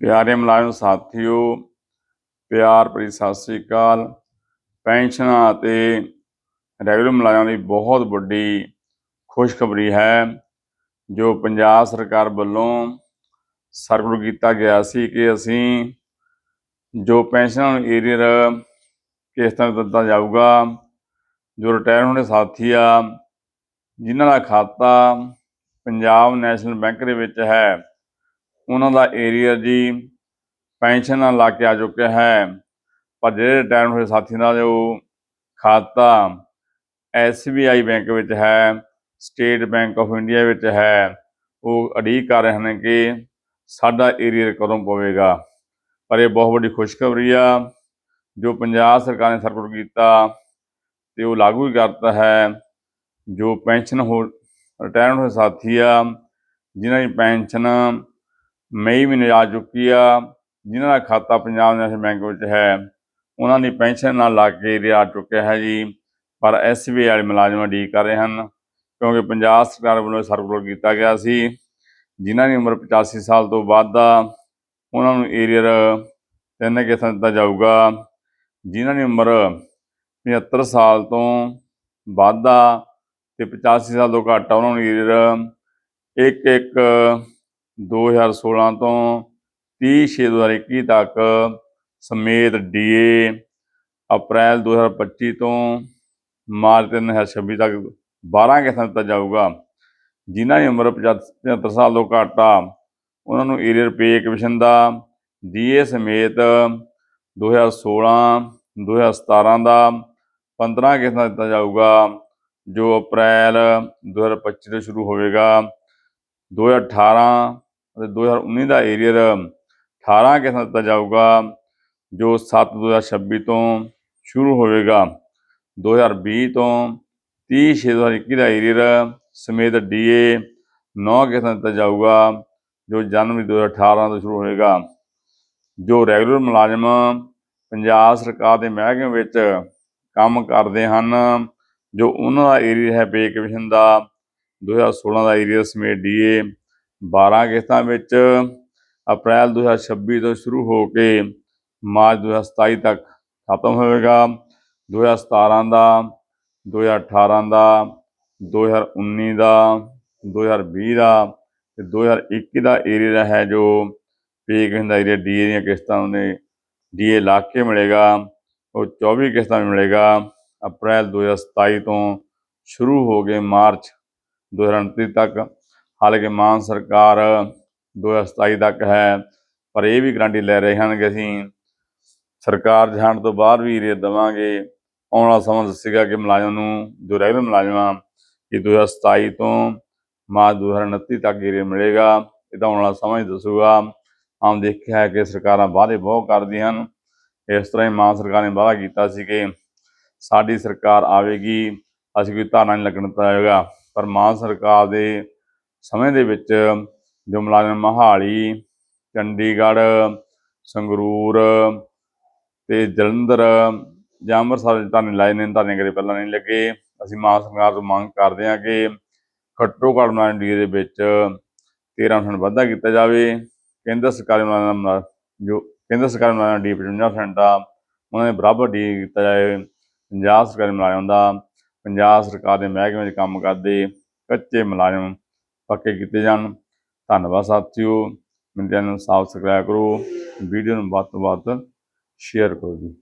ਪਿਆਰੇ ਮੁਲਾਜ਼ਮ, ਸਾਥੀਓ, ਪਿਆਰ ਭਰੀ ਸਤਿ ਸ੍ਰੀ ਅਕਾਲ। ਪੈਨਸ਼ਨਾਂ ਅਤੇ ਰੈਗੂਲਰ ਮੁਲਾਜ਼ਮਾਂ ਲਈ ਬਹੁਤ ਵੱਡੀ ਖੁਸ਼ਖਬਰੀ ਹੈ, ਜੋ ਪੰਜਾਬ ਸਰਕਾਰ ਵੱਲੋਂ ਸਰਕੂਲਰ ਕੀਤਾ ਗਿਆ ਸੀ ਕਿ ਅਸੀਂ ਜੋ ਪੈਨਸ਼ਨ ਏਰੀਅਰ ਕਿਸ ਤਰ੍ਹਾਂ ਦਿੱਤਾ ਜਾਊਗਾ, ਜੋ ਰਿਟਾਇਰ ਹੋਣੇ ਸਾਥੀ ਆ, ਜਿਨ੍ਹਾਂ ਦਾ ਖਾਤਾ ਪੰਜਾਬ ਨੈਸ਼ਨਲ ਬੈਂਕ ਦੇ ਵਿੱਚ ਹੈ ਉਹਨਾਂ ਦਾ ਏਰੀਆ ਜੀ ਪੈਨਸ਼ਨ ਨਾਲ ਲਾ ਕੇ ਆ ਚੁੱਕਿਆ ਹੈ। ਪਰ ਜਿਹੜੇ ਰਿਟਾਇਰ ਹੋਏ ਸਾਥੀਆਂ ਦਾ ਜੋ ਖਾਤਾ SBI ਬੈਂਕ ਵਿੱਚ ਹੈ, ਸਟੇਟ ਬੈਂਕ ਆਫ ਇੰਡੀਆ ਵਿੱਚ ਹੈ, ਉਹ ਉਡੀਕ ਕਰ ਰਹੇ ਨੇ ਕਿ ਸਾਡਾ ਏਰੀਆ ਕਦੋਂ ਪਵੇਗਾ। ਪਰ ਇਹ ਬਹੁਤ ਵੱਡੀ ਖੁਸ਼ਖਬਰੀ ਆ, ਜੋ ਪੰਜਾਬ ਸਰਕਾਰ ਨੇ ਸਰਕੂਲਰ ਕੀਤਾ ਤੇ ਉਹ ਲਾਗੂ ਹੀ ਕਰਤਾ ਹੈ, ਜੋ ਪੈਨਸ਼ਨ ਹੋ ਰਿਟਾਇਰ ਹੋਏ ਸਾਥੀ ਆ, ਜਿਨ੍ਹਾਂ ਦੀ ਪੈਨਸ਼ਨ ਮਈ ਮਹੀਨੇ ਆ ਚੁੱਕੀ ਆ, ਜਿਨ੍ਹਾਂ ਦਾ ਖਾਤਾ ਪੰਜਾਬ ਨੈਸ਼ਨਲ ਬੈਂਕ ਵਿੱਚ ਹੈ, ਉਹਨਾਂ ਦੀ ਪੈਨਸ਼ਨ ਨਾਲ ਲਾ ਕੇ ਏਰੀਆ ਚੁੱਕਿਆ ਹੈ ਜੀ। ਪਰ ਐਸਬੀਆਈ ਵਾਲੇ ਮੁਲਾਜ਼ਮ ਉਡੀਕ ਕਰ ਰਹੇ ਹਨ, ਕਿਉਂਕਿ ਪੰਜਾਬ ਸਰਕਾਰ ਵੱਲੋਂ ਸਰਕੂਲਰ ਕੀਤਾ ਗਿਆ ਸੀ। ਜਿਨ੍ਹਾਂ ਦੀ ਉਮਰ 85 ਸਾਲ ਤੋਂ ਵੱਧ ਆ, ਉਹਨਾਂ ਨੂੰ ਏਰੀਅਰ ਤਿੰਨ ਕਿਸ਼ਤਾਂ ਦਿੱਤਾ ਜਾਊਗਾ। ਜਿਨ੍ਹਾਂ ਦੀ ਉਮਰ 75 ਸਾਲ ਤੋਂ ਵੱਧ ਆ ਤੇ 85 ਸਾਲ ਤੋਂ ਘੱਟ ਆ, ਉਹਨਾਂ ਨੂੰ ਏਰੀਅਰ 1 1 2016 ਤੋਂ 30 6 2021 ਤੱਕ ਸਮੇਤ ਡੀਏ ਅਪ੍ਰੈਲ 2025 ਤੋਂ ਮਾਰਚ 2026 ਤੱਕ 12 ਕਿਸ਼ਤਾਂ ਦਿੱਤਾ ਜਾਊਗਾ। ਜਿਨ੍ਹਾਂ ਦੀ ਉਮਰ 75 ਸਾਲ ਤੋਂ ਘੱਟ ਆ, ਉਹਨਾਂ ਨੂੰ ਏਰੀਅਰ ਪੇ ਕਮਿਸ਼ਨ ਦਾ ਡੀਏ ਸਮੇਤ 2016 2017 ਦਾ 15 ਕਿਸ਼ਤਾਂ ਦਿੱਤਾ ਜਾਊਗਾ, ਜੋ ਅਪ੍ਰੈਲ 2025 ਤੋਂ ਸ਼ੁਰੂ ਹੋਵੇਗਾ। 2018 ਅਤੇ 2019 ਦਾ ਏਰੀਅਰ 18 ਕਿਸ਼ਤਾਂ ਦਿੱਤਾ ਜਾਊਗਾ, ਜੋ 7 2026 ਤੋਂ ਸ਼ੁਰੂ ਹੋਵੇਗਾ। 2020 ਤੋਂ 30 6 2021 ਦਾ ਏਰੀਅਰ ਸਮੇਤ ਡੀਏ 9 ਕਿਸ਼ਤਾਂ ਦਿੱਤਾ ਜਾਊਗਾ, ਜੋ ਜਨਵਰੀ 2018 ਤੋਂ ਸ਼ੁਰੂ ਹੋਵੇਗਾ। ਜੋ ਰੈਗੂਲਰ ਮੁਲਾਜ਼ਮ ਪੰਜਾਬ ਸਰਕਾਰ ਦੇ ਮਹਿਕਮੇ ਵਿੱਚ ਕੰਮ ਕਰਦੇ ਹਨ, ਜੋ ਉਹਨਾਂ ਦਾ ਏਰੀਆ ਹੈ, ਪੇ ਕਮਿਸ਼ਨ ਦਾ 2016 ਦਾ ਏਰੀਆ ਸਮੇਤ ਡੀਏ 12 ਕਿਸ਼ਤਾਂ ਵਿੱਚ ਅਪ੍ਰੈਲ 2026 ਤੋਂ ਸ਼ੁਰੂ ਹੋ ਕੇ ਮਾਰਚ 2027 ਤੱਕ ਖਤਮ ਹੋਵੇਗਾ। 2017 ਦਾ 2018 ਦਾ 2019 ਦਾ 2020 ਦਾ ਤੇ 2021 ਦਾ ਏਰੀਆ ਹੈ ਜੋ ਪੇ ਕਮਿਸ਼ਨ ਦਾ ਏਰੀਆ ਡੀਏ ਦੀਆਂ ਕਿਸ਼ਤਾਂ ਉਹਨੇ ਡੀਏ ਲਾ ਕੇ ਮਿਲੇਗਾ। ਉਹ 24 ਕਿਸ਼ਤਾਂ ਵਿੱਚ ਮਿਲੇਗਾ। ਅਪ੍ਰੈਲ 2027 ਤੋਂ ਸ਼ੁਰੂ ਹੋ ਕੇ ਮਾਰਚ 2029 ਤੱਕ ਹਾਲਾਂਕਿ ਮਾਨ ਸਰਕਾਰ 2027 ਤੱਕ ਹੈ, ਪਰ ਇਹ ਵੀ ਗਰੰਟੀ ਲੈ ਰਹੇ ਹਨ ਕਿ ਅਸੀਂ ਸਰਕਾਰ ਜਾਣ ਤੋਂ ਬਾਅਦ ਵੀ ਏਰੀਆ ਦੇਵਾਂਗੇ। ਆਉਣ ਵਾਲਾ ਸਮਾਂ ਦੱਸੇਗਾ ਕਿ ਮੁਲਾਜ਼ਮ ਨੂੰ, ਜੋ ਰੈਗੂਲਰ ਮੁਲਾਜ਼ਮ ਆ ਕਿ 2027 ਤੋਂ ਮਾਰਚ 2029 ਤੱਕ ਏਰੀਆ ਮਿਲੇਗਾ। ਇਹ ਤਾਂ ਆਉਣ ਵਾਲਾ ਸਮਾਂ ਹੀ ਦੱਸੂਗਾ। ਆਮ ਦੇਖਿਆ ਹੈ ਕਿ ਸਰਕਾਰਾਂ ਵਾਅਦੇ ਬਹੁਤ ਕਰਦੀਆਂ ਹਨ। ਇਸ ਤਰ੍ਹਾਂ ਹੀ ਮਾਨ ਸਰਕਾਰ ਨੇ ਵਾਅਦਾ ਕੀਤਾ ਸੀ ਕਿ ਸਾਡੀ ਸਰਕਾਰ ਆਵੇਗੀ, ਅਸੀਂ ਕੋਈ ਧਾਰਨਾ ਨਹੀਂ ਲੱਗਣ ਦਿੱਤਾ ਜਾਵੇਗਾ ਪਰ ਮਾਨ ਸਰਕਾਰ ਦੇ ਸਮੇਂ ਦੇ ਵਿੱਚ ਜੋ ਮੁਲਾਜ਼ਮ ਮਹਾਲੀ, ਚੰਡੀਗੜ੍ਹ, ਸੰਗਰੂਰ ਤੇ ਜਲੰਧਰ ਜਾਂ ਅੰਮ੍ਰਿਤਸਰ ਦੇ ਧਰਨੇ ਲਾਏ ਨੇ, ਧਰਨੇ ਕਦੇ ਪਹਿਲਾਂ ਨਹੀਂ ਲੱਗੇ। ਅਸੀਂ ਮਾਨ ਸਰਕਾਰ ਤੋਂ ਮੰਗ ਕਰਦੇ ਹਾਂ ਕਿ ਘੱਟੋ ਘੱਟ ਮੁਲਾਜ਼ਮ ਡੀ ਦੇ ਵਿੱਚ 13% ਵਾਧਾ ਕੀਤਾ ਜਾਵੇ। ਕੇਂਦਰ ਸਰਕਾਰ ਮੁਲਾਜ਼ਮ ਜੋ ਕੇਂਦਰ ਸਰਕਾਰ ਮੁਲਾਜ਼ਮ ਡੀ 55% ਆ, ਉਹਨਾਂ ਦੇ ਬਰਾਬਰ ਡੀ ਕੀਤਾ ਜਾਵੇ। ਪੰਜਾਬ ਸਰਕਾਰ ਮੁਲਾਜ਼ਮ ਦਾ, ਪੰਜਾਬ ਸਰਕਾਰ ਦੇ ਮਹਿਕਮੇ 'ਚ ਕੰਮ ਕਰਦੇ ਕੱਚੇ ਮੁਲਾਜ਼ਮ ਪੱਕੇ ਕੀਤੇ ਜਾਣ। ਧੰਨਵਾਦ ਸਾਥੀਓ। ਮੇਰੇ ਚੈਨਲ ਨੂੰ ਸਬਸਕ੍ਰਾਈਬ ਕਰੋ। ਵੀਡੀਓ ਨੂੰ ਵੱਧ ਤੋਂ ਵੱਧ ਸ਼ੇਅਰ ਕਰੋ ਜੀ।